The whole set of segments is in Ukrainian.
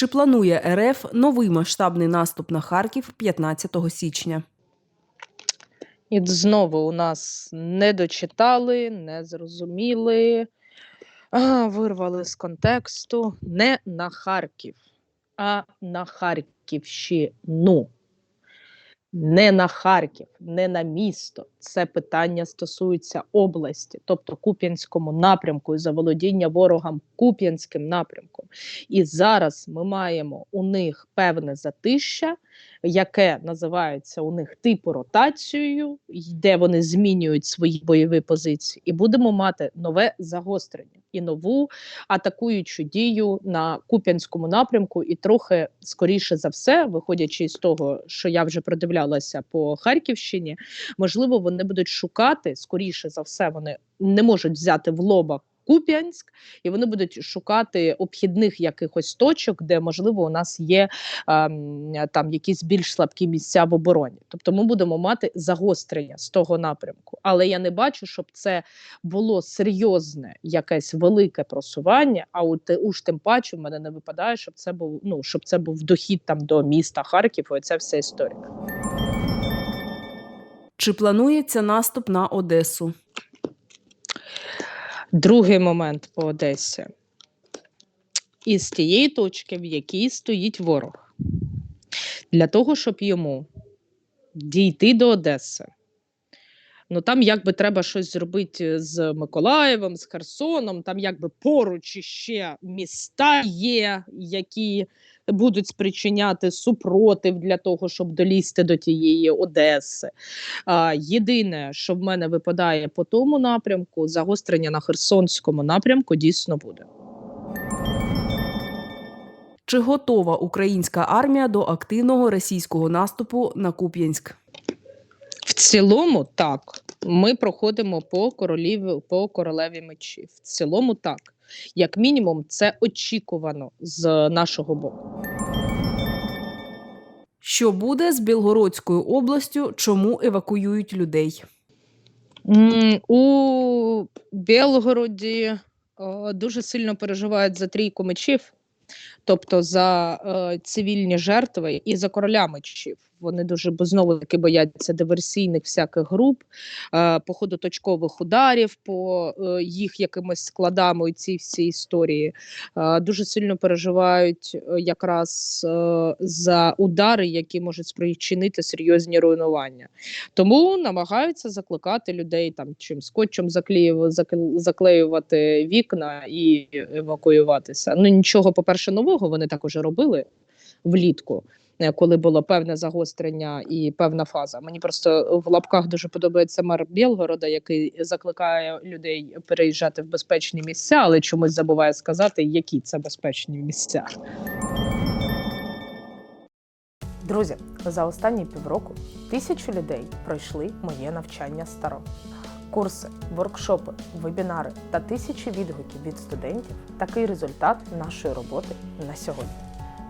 Чи планує РФ новий масштабний наступ на Харків 15 січня? І знову у нас не дочитали, не зрозуміли, вирвали з контексту не на Харків, а на Харківщину. Не на Харків, не на місто. Це питання стосується області, тобто Куп'янському напрямку і заволодіння ворогам Куп'янським напрямком. І зараз ми маємо у них певне затища, яке називається у них типу ротацією, де вони змінюють свої бойові позиції, і будемо мати нове загострення і нову атакуючу дію на Куп'янському напрямку, і трохи скоріше за все, виходячи з того, що я вже продивлялася по Харківщині, можливо, вони будуть шукати скоріше за все, вони не можуть взяти в лоба. Куп'янськ, і вони будуть шукати обхідних якихось точок, де можливо у нас є ем, там якісь більш слабкі місця в обороні. Тобто ми будемо мати загострення з того напрямку. Але я не бачу, щоб це було серйозне якесь велике просування. А от уж тим паче в мене не випадає, щоб це був ну щоб це був дохід там до міста Харків. Оця вся історія. Чи планується наступ на Одесу? Другий момент по Одесі. Із тієї точки, в якій стоїть ворог, для того, щоб йому дійти до Одеси. Ну там якби треба щось зробити з Миколаєвом, з Херсоном, там якби поруч іще міста є, які будуть спричиняти супротив для того, щоб долізти до тієї Одеси. А, єдине, що в мене випадає по тому напрямку, загострення на Херсонському напрямку дійсно буде. Чи готова українська армія до активного російського наступу на Куп'янськ? В цілому, так. Ми проходимо по короліві по королеві мечів. В цілому, так. Як мінімум, це очікувано з нашого боку. Що буде з Білгородською областю? Чому евакуюють людей? У Білгороді е, дуже сильно переживають за трійку мечів, тобто за е, цивільні жертви і за короля мечів. Вони дуже бо знову таки бояться диверсійних всяких груп, е, по ходу точкових ударів, по е, їх якимось складам у цій всій історії. Е, дуже сильно переживають е, якраз е, за удари, які можуть спричинити серйозні руйнування. Тому намагаються закликати людей там чим скотчем заклеювати, заклеювати вікна і евакуюватися. Ну нічого, по-перше, нового вони так уже робили влітку. Е, Коли було певне загострення і певна фаза. Мені просто в лапках дуже подобається мер Білгорода, який закликає людей переїжджати в безпечні місця, але чомусь забуває сказати, які це безпечні місця. Друзі, за останні півроку тисячу людей пройшли моє навчання старо. Курси, воркшопи, вебінари та тисячі відгуків від студентів такий результат нашої роботи на сьогодні.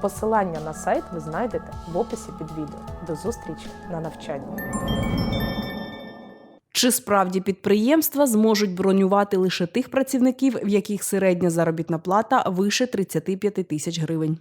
Посилання на сайт ви знайдете в описі під відео. До зустрічі на навчанні. Чи справді підприємства зможуть бронювати лише тих працівників, в яких середня заробітна плата вище 35 тисяч гривень?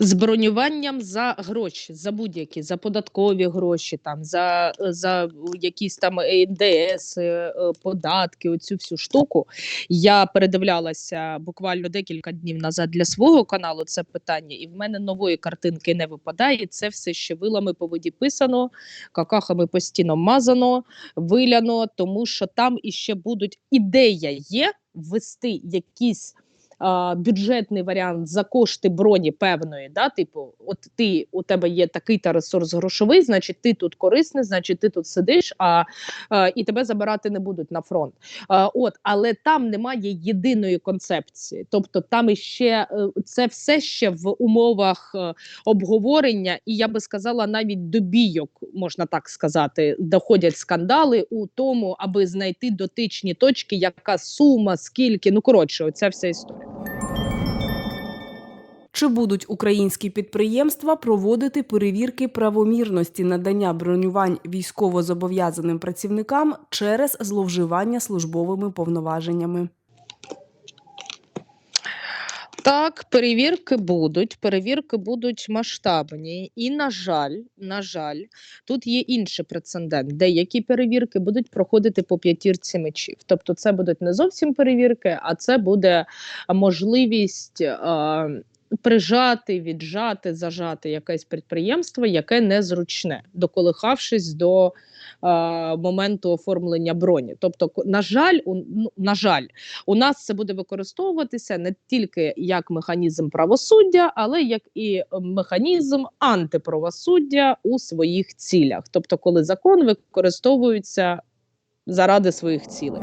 З бронюванням за гроші, за будь-які, за податкові гроші, там за, за якісь там НДС, е, податки, оцю всю штуку. Я передивлялася буквально декілька днів назад для свого каналу це питання, і в мене нової картинки не випадає. Це все ще вилами по воді писано, какахами постійно мазано, виляно, тому що там іще будуть ідея є ввести якісь а, бюджетний варіант за кошти броні певної. Да? Типу, от ти у тебе є такий та ресурс грошовий, значить ти тут корисний, значить ти тут сидиш, а, а і тебе забирати не будуть на фронт. А, от, але там немає єдиної концепції. Тобто, там іще е, це все ще в умовах е, обговорення, і я би сказала, навіть до бійок, можна так сказати, доходять скандали у тому, аби знайти дотичні точки, яка сума, скільки. Ну коротше, оця вся історія. Чи будуть українські підприємства проводити перевірки правомірності надання бронювань військовозобов'язаним працівникам через зловживання службовими повноваженнями? Так, перевірки будуть, перевірки будуть масштабні. І, на жаль, на жаль, тут є інший прецедент. Деякі перевірки будуть проходити по п'ятірці мечів. Тобто, це будуть не зовсім перевірки, а це буде можливість. Е, Прижати, віджати, зажати якесь підприємство, яке незручне, доколихавшись до моменту оформлення броні. Тобто, на жаль, у, ну, на жаль, у нас це буде використовуватися не тільки як механізм правосуддя, але як і е, механізм антиправосуддя у своїх цілях. Тобто, коли закон використовується заради своїх цілей.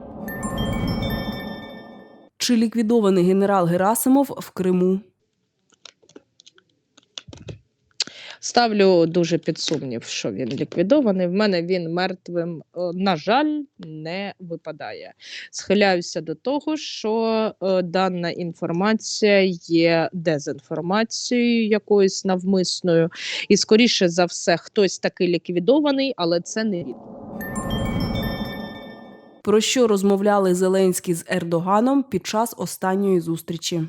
Чи ліквідований генерал Герасимов в Криму? Ставлю дуже під сумнів, що він ліквідований. В мене він мертвим, е, на жаль, не випадає. Схиляюся до того, що е, дана інформація є дезінформацією якоюсь навмисною, і скоріше за все, хтось таки ліквідований, але це не він. Про що розмовляли Зеленський з Ердоганом під час останньої зустрічі?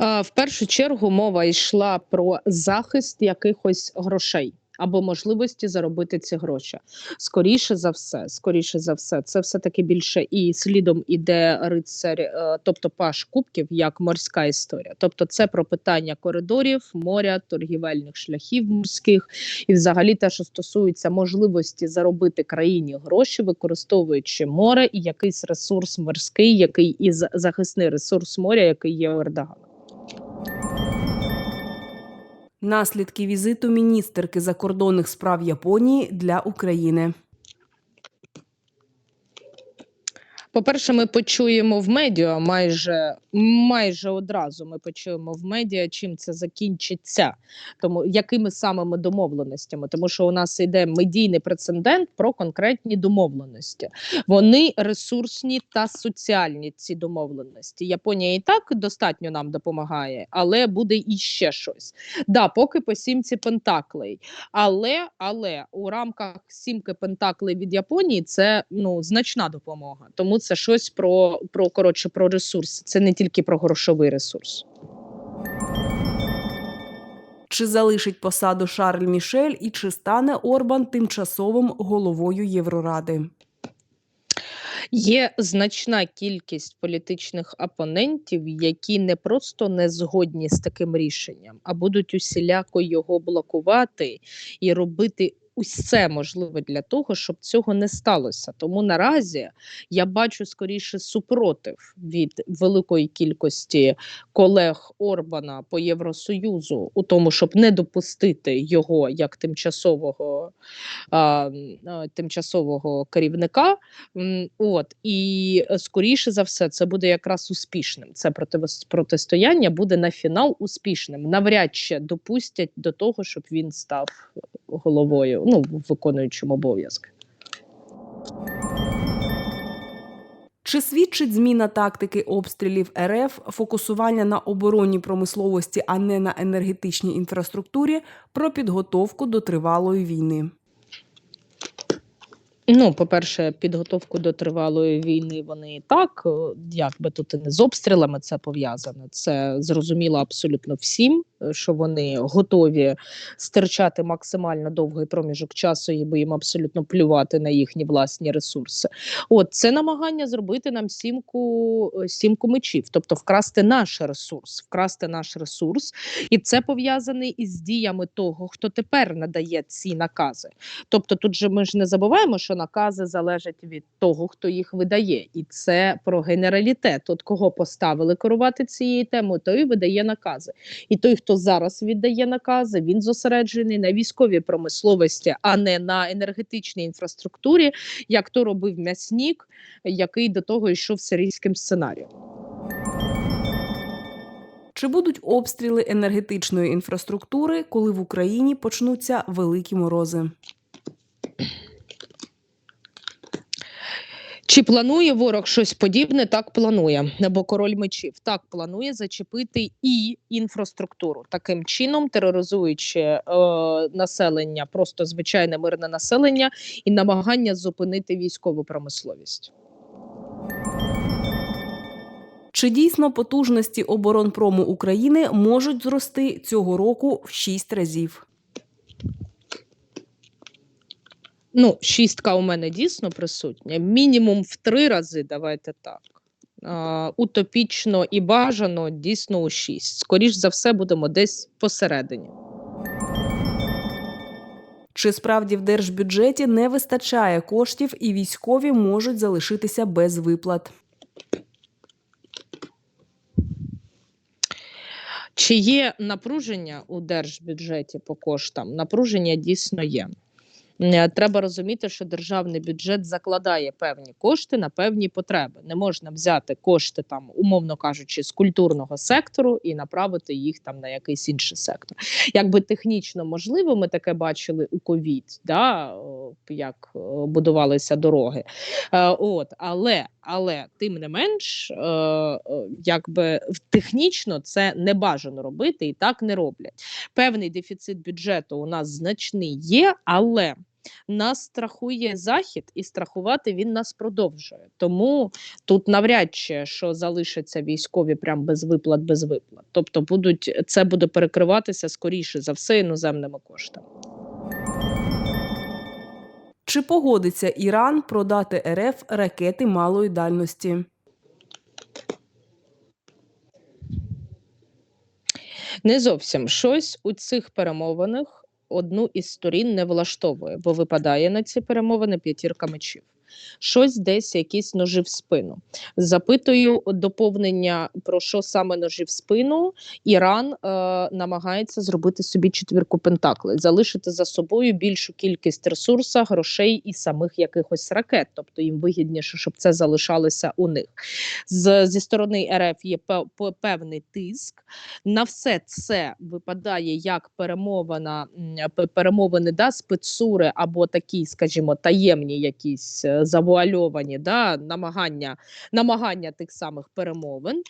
Е, В першу чергу мова йшла про захист якихось грошей. Або можливості заробити ці гроші. Скоріше за все, скоріше за все, це все таки більше і слідом іде рицарь, е, тобто паш кубків, як морська історія. Тобто, це про питання коридорів, моря, торгівельних шляхів морських, і взагалі те, що стосується можливості заробити країні гроші, використовуючи море і якийсь ресурс морський, який і захисний ресурс моря, який є у Наслідки візиту міністерки закордонних справ Японії для України. По-перше, ми почуємо в медіа майже майже одразу. Ми почуємо в медіа, чим це закінчиться, тому якими самими домовленостями, тому що у нас йде медійний прецедент про конкретні домовленості. Вони ресурсні та соціальні. Ці домовленості. Японія і так достатньо нам допомагає, але буде і ще щось. Да, поки по сімці пентаклей. Але але у рамках сімки пентаклей від Японії це ну значна допомога. Тому це щось про, про коротше про ресурс. Це не тільки про грошовий ресурс. Чи залишить посаду Шарль Мішель і чи стане Орбан тимчасовим головою Євроради? Є значна кількість політичних опонентів, які не просто не згодні з таким рішенням, а будуть усіляко його блокувати і робити. Усе можливе для того, щоб цього не сталося. Тому наразі я бачу скоріше супротив від великої кількості колег Орбана по Євросоюзу у тому, щоб не допустити його як тимчасового, а, тимчасового керівника. От і скоріше за все, це буде якраз успішним. Це протистояння буде на фінал успішним. Навряд чи допустять до того, щоб він став головою, ну виконуючим обов'язки. Чи свідчить зміна тактики обстрілів РФ, фокусування на оборонній промисловості, а не на енергетичній інфраструктурі, про підготовку до тривалої війни? Ну, по-перше, підготовку до тривалої війни вони і так, е, як би тут і не з обстрілами це пов'язане. Це зрозуміло абсолютно всім, е, що вони готові стирчати максимально довгий проміжок часу, і бо їм абсолютно плювати на їхні власні ресурси. От це намагання зробити нам сімку, е, сімку мечів, тобто вкрасти наш ресурс, вкрасти наш ресурс, і це пов'язане із діями того, хто тепер надає ці накази. Тобто, тут же ми ж не забуваємо, що накази залежать від того, хто їх видає, і це про генералітет. От кого поставили керувати цією темою, той видає накази. І той, хто зараз віддає накази, він зосереджений на військовій промисловості, а не на енергетичній інфраструктурі, як то робив м'яснік, який до того йшов сирійським сценарієм. Чи будуть обстріли енергетичної інфраструктури, коли в Україні почнуться великі морози? Чи планує ворог щось подібне? Так планує. Бо король мечів так планує зачепити і інфраструктуру таким чином, тероризуючи е, населення, просто звичайне мирне населення, і намагання зупинити військову промисловість. Чи дійсно потужності оборонпрому України можуть зрости цього року в 6 разів? Ну, шістка у мене дійсно присутня. Мінімум в три рази. Давайте так. Е, утопічно і бажано дійсно у шість. Скоріш за все, будемо десь посередині. Чи справді в держбюджеті не вистачає коштів і військові можуть залишитися без виплат? Чи є напруження у держбюджеті по коштам? Напруження дійсно є. Е, Треба розуміти, що державний бюджет закладає певні кошти на певні потреби. Не можна взяти кошти там, умовно кажучи, з культурного сектору і направити їх там на якийсь інший сектор. Якби технічно можливо, ми таке бачили у ковід, да, як будувалися дороги. Е, От, але, але тим не менш, е, е, якби технічно це не бажано робити і так не роблять. Певний дефіцит бюджету у нас значний є, але нас страхує захід, і страхувати він нас продовжує. Тому тут навряд чи що залишаться військові прям без виплат, без виплат. Тобто будуть це буде перекриватися скоріше за все іноземними коштами. Чи погодиться Іран продати РФ ракети малої дальності? Не зовсім щось у цих перемовинах одну із сторін не влаштовує, бо випадає на ці перемовини п'ятірка мечів. Щось десь якісь ножі в спину. Запитую доповнення про що саме ножі в спину. Іран е, намагається зробити собі четвірку пентаклей, залишити за собою більшу кількість ресурсу, грошей і самих якихось ракет. Тобто їм вигідніше, щоб це залишалося у них. З, зі сторони РФ є пев- певний тиск. На все це випадає як перемовина перемовини да, спецури або такі, скажімо, таємні якісь е, завуальовані да, намагання, намагання тих самих перемовин,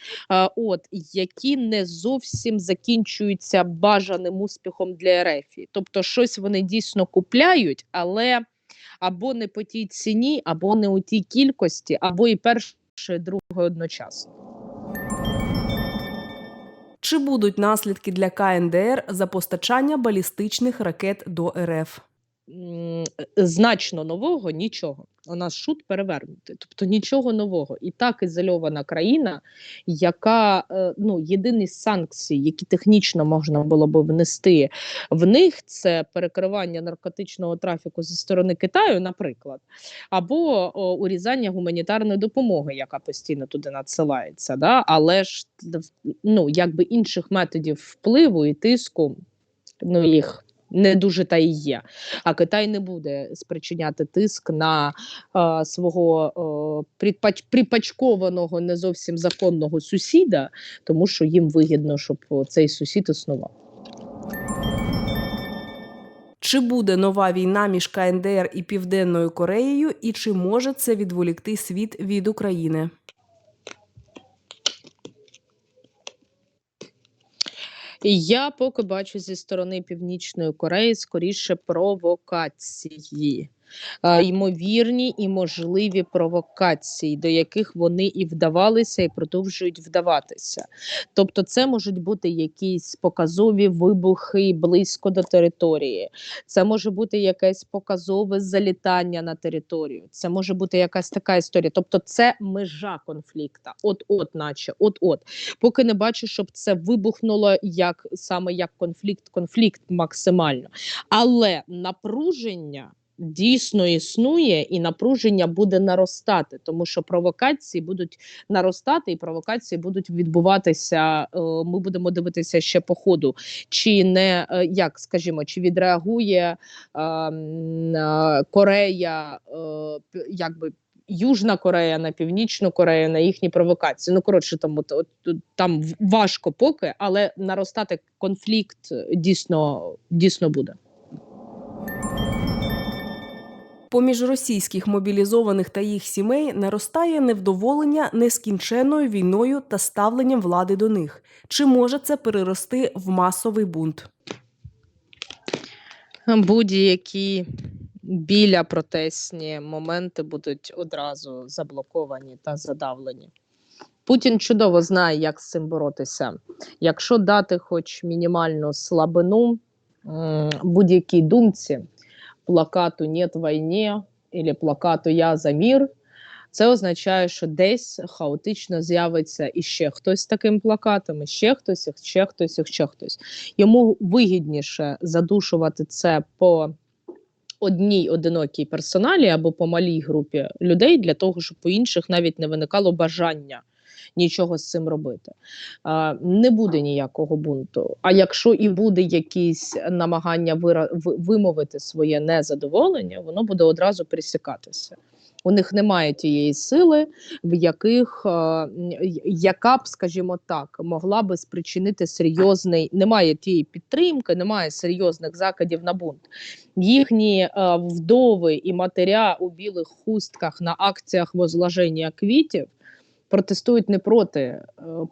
от які не зовсім закінчуються бажаним успіхом для РФ. Тобто, щось вони дійсно купляють, але або не по тій ціні, або не у тій кількості, або і перше, і друге одночасно. Чи будуть наслідки для КНДР за постачання балістичних ракет до РФ? М, значно нового нічого. У нас шут перевернутий, тобто нічого нового. І так ізольована країна, яка е, ну єдині санкції, які технічно можна було би внести в них, це перекривання наркотичного трафіку зі сторони Китаю, наприклад, або о, урізання гуманітарної допомоги, яка постійно туди надсилається. Да? Але ж ну якби інших методів впливу і тиску, ну їх не дуже та і є. А Китай не буде спричиняти тиск на е, свого е, припач- припачкованого не зовсім законного сусіда, тому що їм вигідно, щоб цей сусід існував. Чи буде нова війна між КНДР і Південною Кореєю, і чи може це відволікти світ від України? Я поки бачу зі сторони Північної Кореї скоріше провокації. Е, ймовірні і можливі провокації, до яких вони і вдавалися, і продовжують вдаватися. Тобто, це можуть бути якісь показові вибухи близько до території, це може бути якесь показове залітання на територію, це може бути якась така історія. Тобто, це межа конфлікта. От-от, наче, от-от. Поки не бачу, щоб це вибухнуло як саме як конфлікт, конфлікт максимально. Але напруження. Дійсно існує, і напруження буде наростати, тому що провокації будуть наростати, і провокації будуть відбуватися. е, Ми будемо дивитися ще по ходу, чи не е, як скажімо, чи відреагує е, Корея, якби. Южна Корея на Північну Корею на їхні провокації. Ну коротше, там от, от там важко поки, але наростати конфлікт дійсно дійсно буде. Поміж російських мобілізованих та їх сімей наростає невдоволення нескінченною війною та ставленням влади до них. Чи може це перерости в масовий бунт? Будь-які біля протестні моменти будуть одразу заблоковані та задавлені. Путін чудово знає, як з цим боротися. Якщо дати хоч мінімальну слабину будь-якій думці, плакату «Нет війні» або плакату Я за мір, це означає, що десь хаотично з'явиться іще хтось з таким плакатом, і ще хтось, і ще хтось, і ще хтось. Йому вигідніше задушувати це по одній одинокій персоналі або по малій групі людей для того, щоб у інших навіть не виникало бажання нічого з цим робити. Не буде ніякого бунту. А якщо і буде якісь намагання вимовити своє незадоволення, воно буде одразу присікатися. У них немає тієї сили, в яких яка б, скажімо так, могла би спричинити серйозний, немає тієї підтримки, немає серйозних закидів на бунт. Їхні вдови і матеря у білих хустках на акціях возложення квітів протестують не проти е,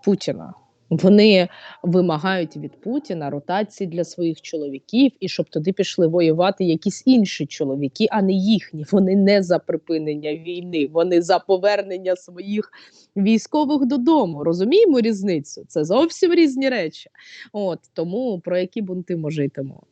Путіна. Вони вимагають від Путіна ротації для своїх чоловіків, і щоб туди пішли воювати якісь інші чоловіки, а не їхні. Вони не за припинення війни, вони за повернення своїх військових додому. Розуміємо різницю? Це зовсім різні речі. От тому про які бунти може йти мова.